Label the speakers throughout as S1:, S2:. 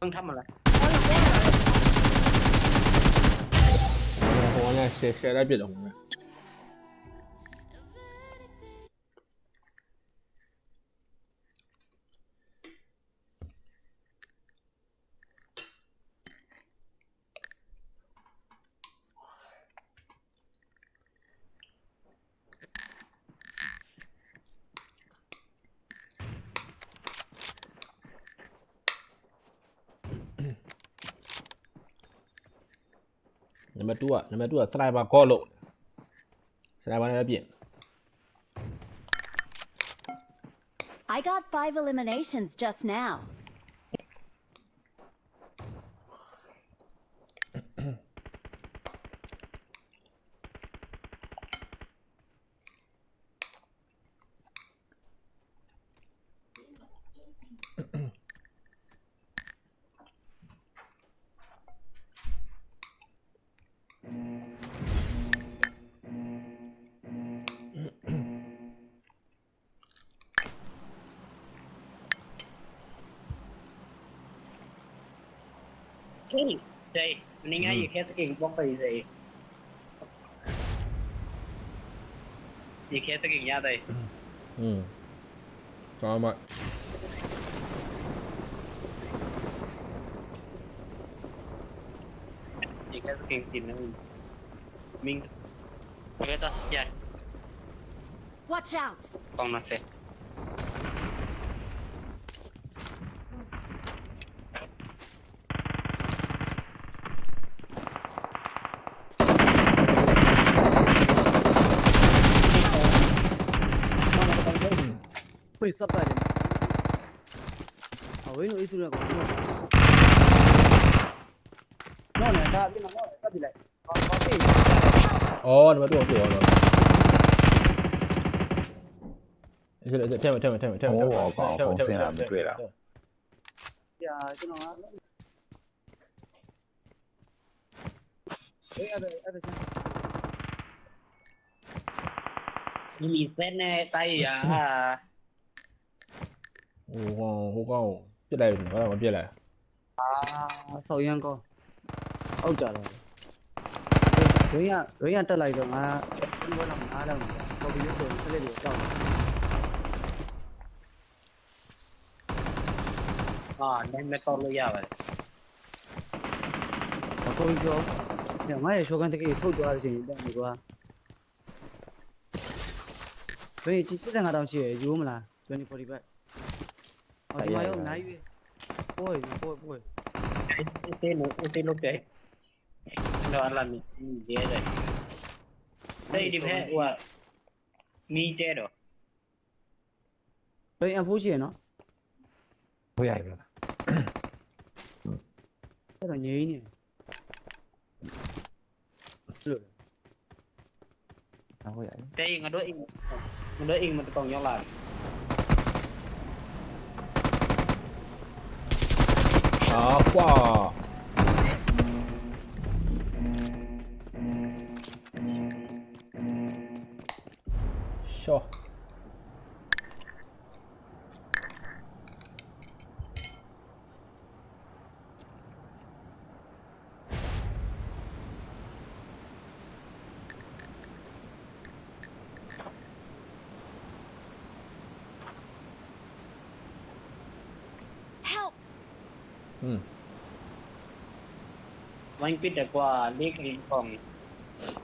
S1: 让他们来，我先学学点别的。 နံပါတ်2ကနံပါတ်2က sniper call လို့ sniper နဲ့ပြစ်
S2: I got five eliminations just now.
S3: Hey, say, mendingan you kasi king bok pa say. You kasi king ya tay.
S1: อืมก็เอา
S3: มา You kasi king tin na. Ming. Okay ta, ya.
S2: Watch out!
S3: Kong na se. Nó sẽ.
S4: 会စပ်ပါတယ်အဝင်းတို့အေးစုရကောင်နော်နော်နဲ့ဒါပြင်တော့တက်ပြလိုက်ဟောဟောပြေး
S1: အော်နံပါတ်2ကိုပြစ်ရောတော့အဲ့ဒါထဲမှာထဲမှာထဲမှာထဲမှာ
S4: ပြာကျွန်တော်ကအေးအဲ့ဒါအဲ့ဒါ
S3: Mình bị xét nè, tay à.
S1: ဟိုကောင်ဟိုကောင်ပြစ်လိုက်ပြီဘာမှမပြစ်လိုက်
S4: အာဆောက်ရမ်းကောအောက်ကြတော့ရင်းရရင်းရတက်လိုက်တော့ငါဘယ်လိုလဲငါတော့ကော်ပီရုပ်ဆိုစလက်တွေတောက်
S3: À, nên mấy con lo ra vậy.
S4: ကော်ပီကျော်ညငါရဲ့ရှောကန်တကယ်ထုတ်ကြရတဲ့အချိန်တက်နေကွာဘယ်ကြည့်စစ်တဲ့ငါတောင်ရှိရယူမလား2040ဘက် 어디가요? 나이 위에 뭐야
S3: 이거 뭐야 뭐야 tên tên lúc đấy đó là mình dễ rồi. Đây đi về qua mi che rồi
S5: vậy em
S4: phú gì nó vui ảnh rồi
S5: rất là nhí nhỉ.
S3: Đây ngồi đối in. Ngồi đối in mà còn nhau lại
S1: 啊
S2: 哇。
S1: อันกฤด
S3: แต่กว่า
S4: เล็กเรียนของ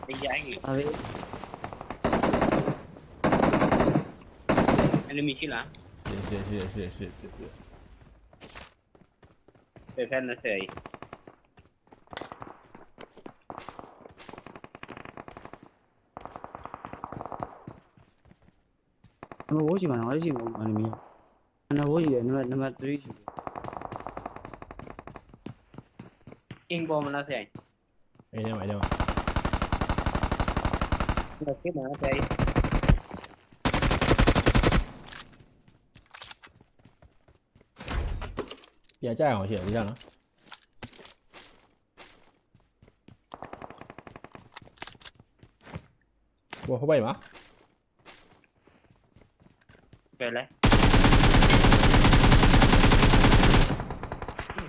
S4: ไอ้หายอีก Abi. อันนี้มีชื่อหละงเสี
S3: ยเสี
S1: ยเสียเสี
S3: ยเสียเสี
S1: ยเสียเป็นแฟนนะเสีย Nama
S3: boji mana? Boji mana? อันนี้
S1: มี Nama boji ya. Nama nama three. King bomb નથી
S3: આઈ એ દેવા એ
S1: દેવા નથી નથી આઈ 也炸上去，你看了。我后边有吗？
S3: 对嘞。嗯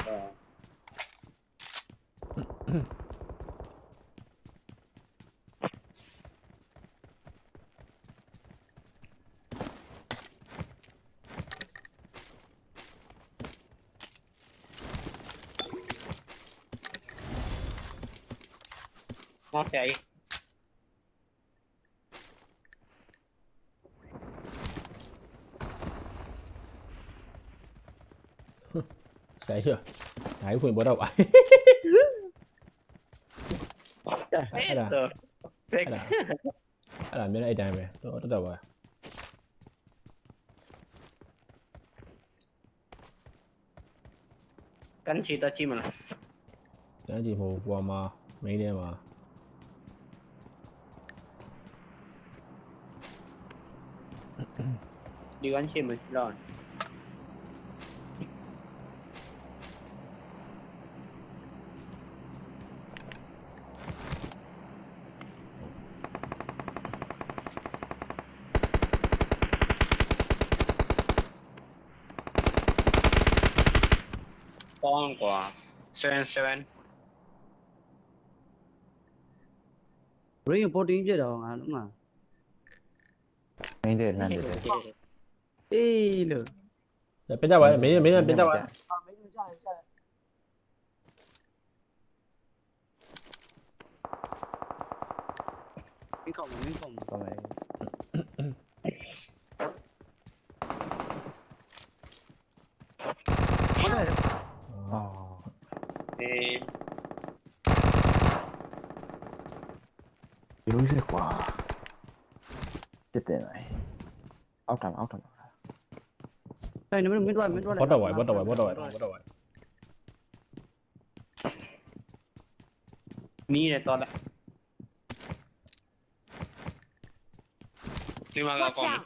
S3: ngon chạy chạy chưa
S1: đấy quyền bắt đầu Perfetto. Allora, allora mi dai time,
S3: lo da qua. Cánh chị ta chim mà này Cánh chị phụ qua mà Mấy đêm mà Đi cánh chị mình rồi
S4: seven seven rain ပေါ်တင်ပြတော့ငါငါ မ
S5: င်းတဲ့လမ်းတွေ
S4: အေးလို့
S1: ပြတ်ကြပါနဲ့မင်းမင်းပြတ်ကြပါနဲ့
S4: အာမင်းတို့ကြားတယ်ကြားတယ်မင်းကောင်းမင်းကောင်း
S5: ကော
S4: င်းတယ်
S5: 你有些瓜，这点来，奥坦奥
S4: 坦。เฮ้ยนี่มันมิ
S1: ดวันมิดวันเลย What the white, what the white,
S3: what the white, what the white. 你也到了。另外一个
S2: Watch
S3: 报名
S2: out!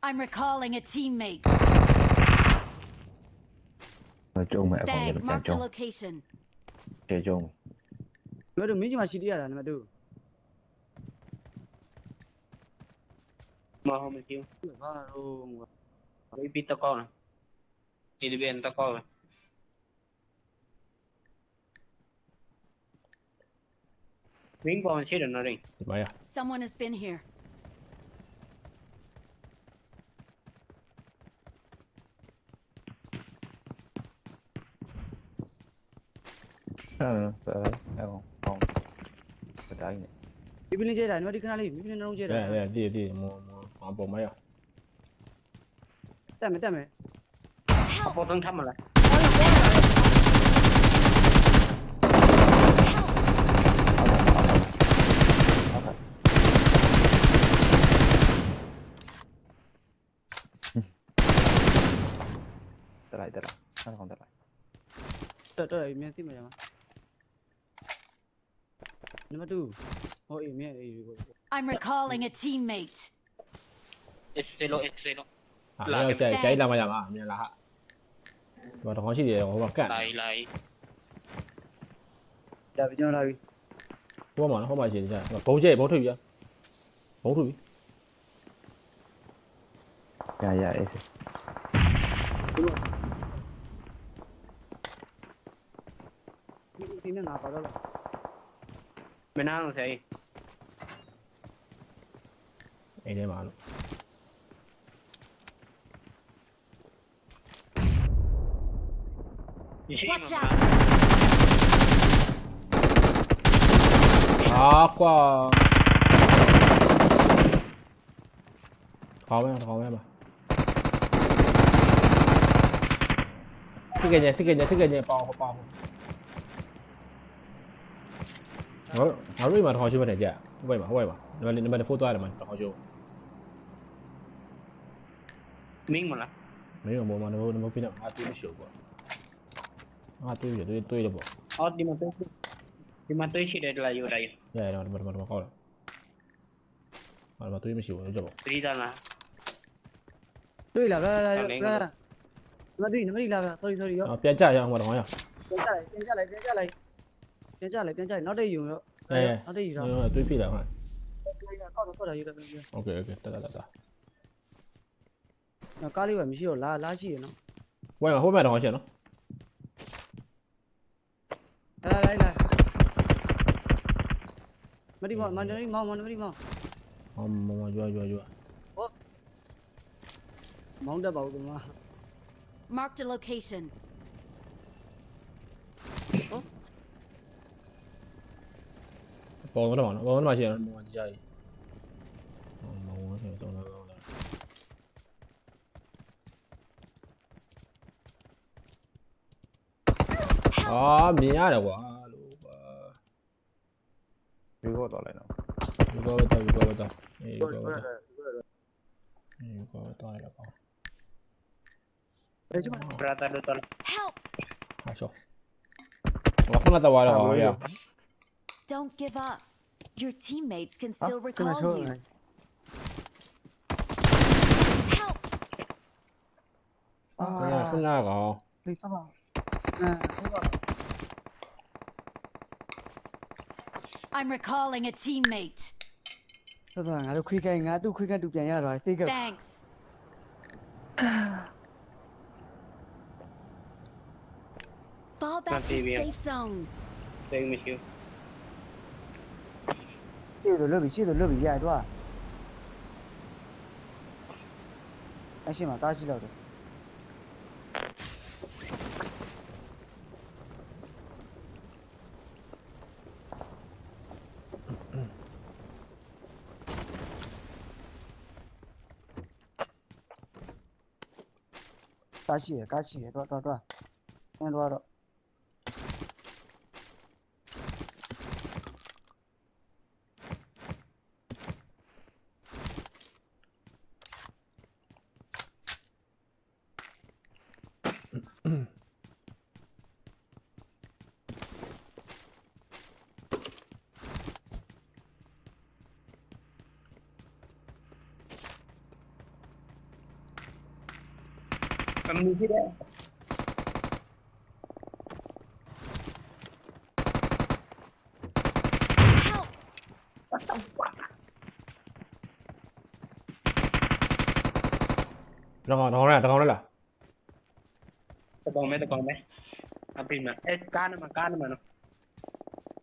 S2: I'm recalling a teammate.
S5: မကြုံမဲ့အကောင်
S2: ရ
S5: တ Bag ယ်မ
S2: marked
S5: ကြုံ
S2: a location.
S5: ကျေကြုံ
S4: တို့တို့မင်းကြီးမှာရှိသေးရတာနံပါတ်
S3: 2 mà hôm nay kêu.
S4: ဘာလို့
S3: lấy pin tao con này thì đi bên tao con này miếng con chết
S1: rồi nó đi.
S2: Someone has been here.
S5: No, no, no. Evo, home. But I need. Bibin je
S4: dah, mari kenal ni. Bibin nak je dah. Ya, ya, dia dia mau mau mampu mai. Tak
S1: me, tak me. Apa tong tham lah. ตะ
S4: ไลตะไลนั่น
S3: ของตะไล
S5: เตอร์เตอร์มี
S4: สิ่งอะไรมา နံပါတ်2ဟောအေးမြဲအေးကို
S2: I'm recalling a teammate.
S3: X0 X0
S1: ဟာရောက်ဆိုင်ဆိုင်လာမရပါအမြင်လားဟာဒီမှာတခေါင်းရှိတယ်ဟိုမှာကတ်
S3: လာပြီလာပြီ
S4: ဒါပြကျွန်တော်လာပြီ
S1: ဟိုမှာနော်ဟိုမှာရှိတယ်ကြာဘုံကျဲဘုံထုတ်ပြီဘုံထုတ်ပြီ
S5: ရရအေး
S4: ဒီနေ့ငါပါတော့လား
S3: வேணாலும் சரி
S1: இதே வாழும் Acqua. Khó em,
S3: khó
S2: em
S3: à. Sikenya,
S2: sikenya,
S1: sikenya, pau, pau. ငါငါတို့မှာတခေါ်ရှိမှတယ်ကြာဟိုဘက်မှာဟိုဘက်မှာနံပါတ်နံပါတ်4သွားတယ်မှာတ
S3: ခေါ်ရှိမင်းမလား
S1: မင်းကဘောမှာနံပါတ်နံပါတ်ပြနေငါတွေးမရှုပ်ပေါ့ငါတွေးရတွေးတွေးတယ်ပေါ့
S3: အော်ဒီမှာတွေးဒီမှာတွေးရှိတယ်တလားယူလိုက်
S1: ရဲတော့ဒီမှာဒီမှာကောက်တယ်ဘာမှတွေးမရှိဘူးလို့ကြပေါ့
S3: 3သားလား
S4: တွေးလားလာလာ
S3: လာ
S4: လာနံပါတ်3နံပါတ်3လာဗျာ sorry sorry ရော
S1: ပြန်ကြရအောင်ပါတော့ဟောရ
S4: ပြန်ကြလိုက်ပြန်ကြလိုက်ပြန်ကြလိုက်ပြန်ကြလိုက်ပြန်ကြလိုက်နောက်တစ်ယူရော 哎，哪里有了？
S1: 对皮了哈。
S4: ကောက်တော့ကောက်တာယူတ
S1: ယ်မင်း OK OK，得得得得。
S4: ။ငါကားလေးပဲမရှိတော့လာလာရှိရနော်
S1: 喂，后面的好些喏。။လာ
S4: လာလာလာ။မတိမောင်မတိမောင်မတိမောင်
S1: 哦，妈妈，有啊有啊有啊。
S4: မောင်းတက်ပါဦးကွာ
S2: Marked a location.
S1: ပေါ်တော့မှာနော်ပေါ်တော့မှာရှိတယ်နော်ဒီကြကြီးဟောမဝင်ဆိုတော့တော့တော့အာမြင်ရတယ်ကွာလို့ပါ
S5: ဒီကောတော့လိုက်တော့
S1: ဒီကောတော့ဒီကောတော့အေးဒီကောတော့အေးဒီကောတော့ရပါ
S4: ဘယ်ကျမ
S3: Berata do tol.
S2: Help!
S1: ဟာရှောဘာခုနတော့ရတော့ဗျာ
S2: Don't give up. Your teammates can
S4: ဟာ
S2: still
S4: ကျွန်တော်
S2: recall
S4: ချိုး
S2: you.
S4: တယ်
S2: Help!
S4: အာ
S1: ခုနခုနကောင်
S4: ဒီစပါအဲဟုတ်ပါ
S2: I'm recalling a teammate.
S4: ဆိုတော့ငါတို့ခွေးကိုင်းငါတို့ခွေးကတူပြန်ရတော့စိတ်က
S2: Thanks. Fall back to
S3: TV.
S2: safe zone.
S3: 记得
S4: 六比七，都六比一，对吧？还行嘛，打起了的。打起，打起，多多多，现在多少？
S3: siu.
S4: ရှေ့တော့လွတ်ပြီရှေ့တော့လွတ်ပြီရတော့အရှိမတားရှိတော့တယ်တားရှိရကားရှိရတော့တော့တော့နင်းတော့တော့
S3: Kami sih dah.
S2: Help!
S1: တကောင်တကောင်လဲတကောင်လဲလား
S3: Tekong me, tekong me. Apa ini? Eh, kan mah, kan mah no.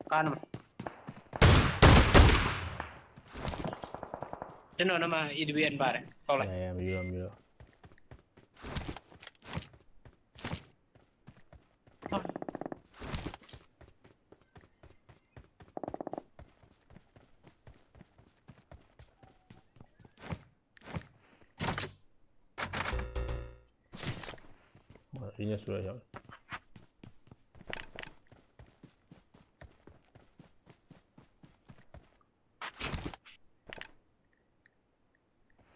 S3: Kan mah.ကျွန်တော်နမ EDBN ပါတယ်ဟောက်လိုက်
S1: အဲမယူတော့မယူတော့ ဟောဒီနေ့ဆိုရရောက်
S3: ဒီ 人家说一下。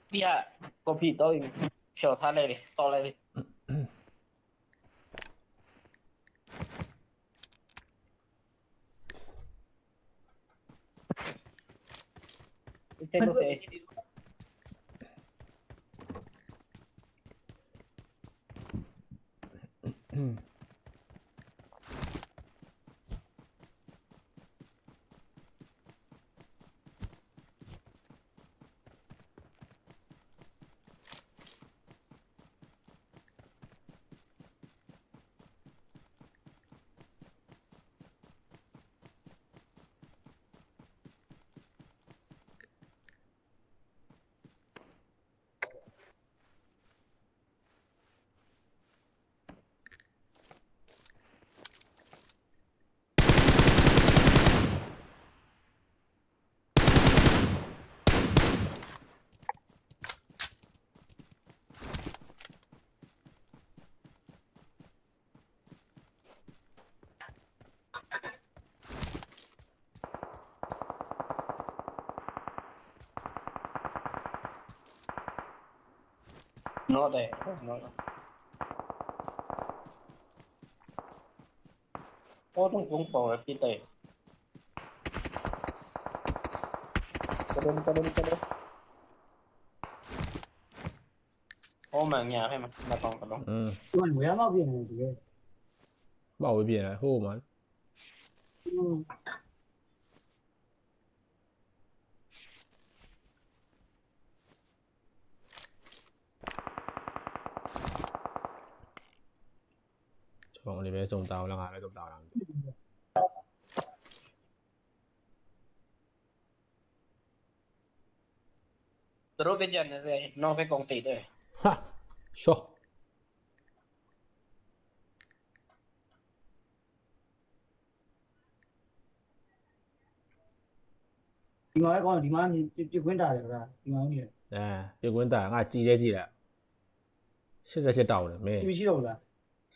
S3: 第二，狗屁，都票他那里，到那里。Not there. Not there. โอ้ต้องพุ่งเป่าแบบพี่เตะกระเด็นกระเด็นกระเด็นโอ้
S1: มา
S4: เงียบให้มันมา
S1: ตองกระลง嗯，มัน
S4: 不要闹别人的，
S1: 那我比呢，后门。
S4: 嗯，
S1: ပဲစုံတောင်းလာငါပဲစုံတောင်းလာ
S3: Tụi bây giờ này rồi, nó phải còn tỷ rồi.
S1: ဟာရှော့
S4: ဒီမှာပဲကောင်းဒီမှာပြပြခွင်းတာတယ်ဗျာဒီမှာနေတယ်
S1: အဲပြကွင်းသားငါကြည်ရဲကြည့်လိုက်88တောင်းတယ်မင်း
S4: ဒီမရှိတော့ဘူးလား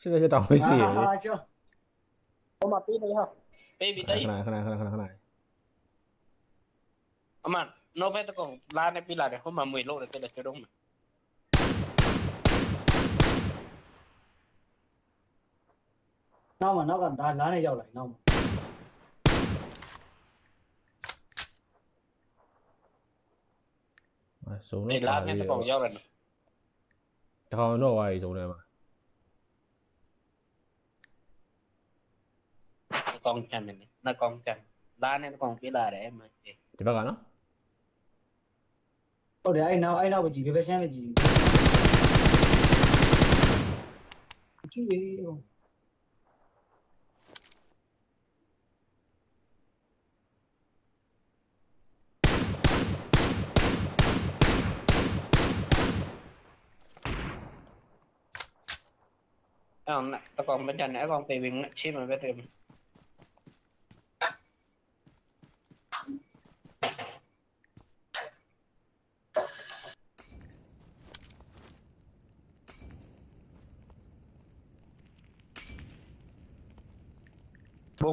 S1: 88တောင်းမရှိရလေ
S4: ဟာကျော်
S3: ဟိုမှာပေးနေဟာပေးပြီး
S1: ခ
S3: တို
S1: ဏ
S3: င်
S1: ခဏခဏခဏခဏ
S3: အမနောဘက်တကောင်လာနေပြီလာတယ်ဟိုမှာမွေလို့တယ်တဲ့ကျတော့မှာ
S4: နောက်မှာနောက်ကဒါလားနဲ့ရောက်လာနောက်မှာ
S1: မစုံ
S3: နေ
S1: တော့
S3: လာနေတကောင်ရောက်တယ်
S1: တကောင်တော့ဝါရီစုံတယ်
S3: con chăm này nó con chăm lá này nó còn
S1: cái là để em mà chị chị bác nó. Ô để anh nào anh nào chị về xem là
S3: chị chứ gì? Không ông nó còn bên chân nữa con tìm chim mà bên tìm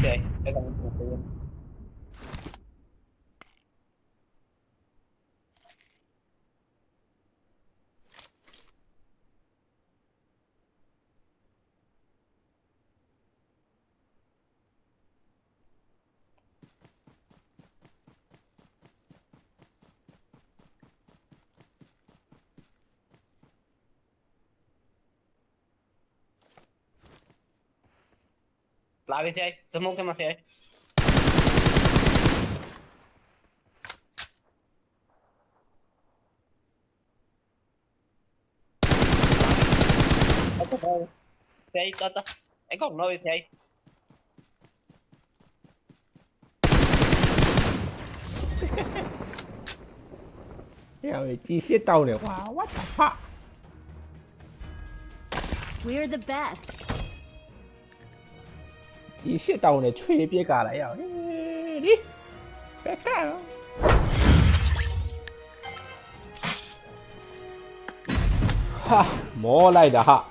S3: เฉยๆไปกับหลวงปู่ปืน Lobby से
S1: आए समूह के मां से आए Thế ấy, tớ tớ Anh còn what the fuck?
S2: We're the best.
S1: 一切到呢的吹别干来呀、啊！你别干了。哈，莫来的哈。